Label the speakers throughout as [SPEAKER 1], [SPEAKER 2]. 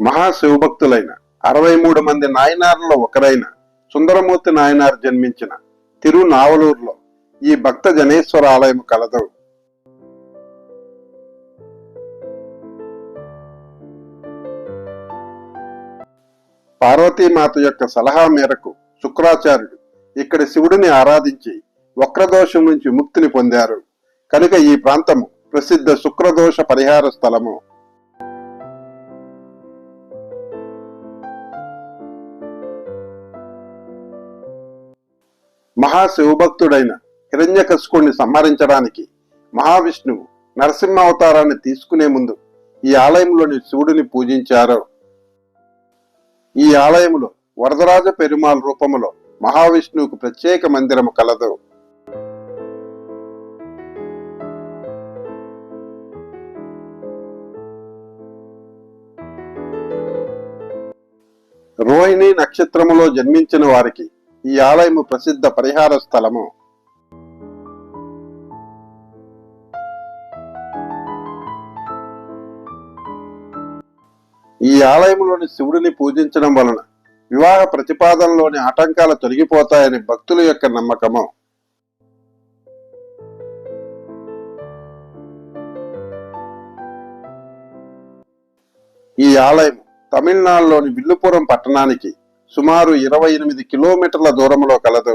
[SPEAKER 1] మహాశివభక్తులైన అరవై మూడు మంది నాయనార్లలో ఒకరైన సుందరమూర్తి నాయనార్ జన్మించిన తిరునావలూరులో ఈ భక్త జనేశ్వర ఆలయం కలదు. పార్వతీమాత యొక్క సలహా మేరకు శుక్రాచార్యుడు ఇక్కడ శివుడిని ఆరాధించి వక్రదోషం నుంచి ముక్తిని పొందారు. కనుక ఈ ప్రాంతము ప్రసిద్ధ శుక్రదోష పరిహార స్థలము మహాశివభక్తుడైన హిరణ్యకశుకుణ్ణి సంహరించడానికి మహావిష్ణువు నరసింహ అవతారాన్ని తీసుకునే ముందు ఈ ఆలయంలోని శివుడిని పూజించారు. ఈ ఆలయములో వరదరాజ పెరుమాళ్ రూపములో మహావిష్ణువుకు ప్రత్యేక మందిరము కలదు. రోహిణి నక్షత్రములో జన్మించిన వారికి ఈ ఆలయము ప్రసిద్ధ పరిహార స్థలము. ఈ ఆలయంలోని శివుడిని పూజించడం వలన వివాహ ప్రతిపాదనలోని ఆటంకాలు తొలగిపోతాయని భక్తుల యొక్క నమ్మకము. ఈ ఆలయం తమిళనాడులోని విల్లుపురం పట్టణానికి సుమారు ఇరవై ఎనిమిది కిలోమీటర్ల దూరంలో కలదు.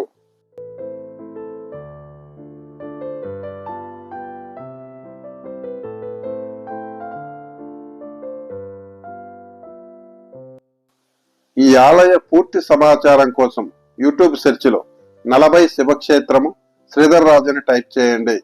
[SPEAKER 1] ఈ ఆలయ పూర్తి సమాచారం కోసం యూట్యూబ్ సెర్చ్లో నలభై శివక్షేత్రము శ్రీధర్ రాజుని టైప్ చేయండి.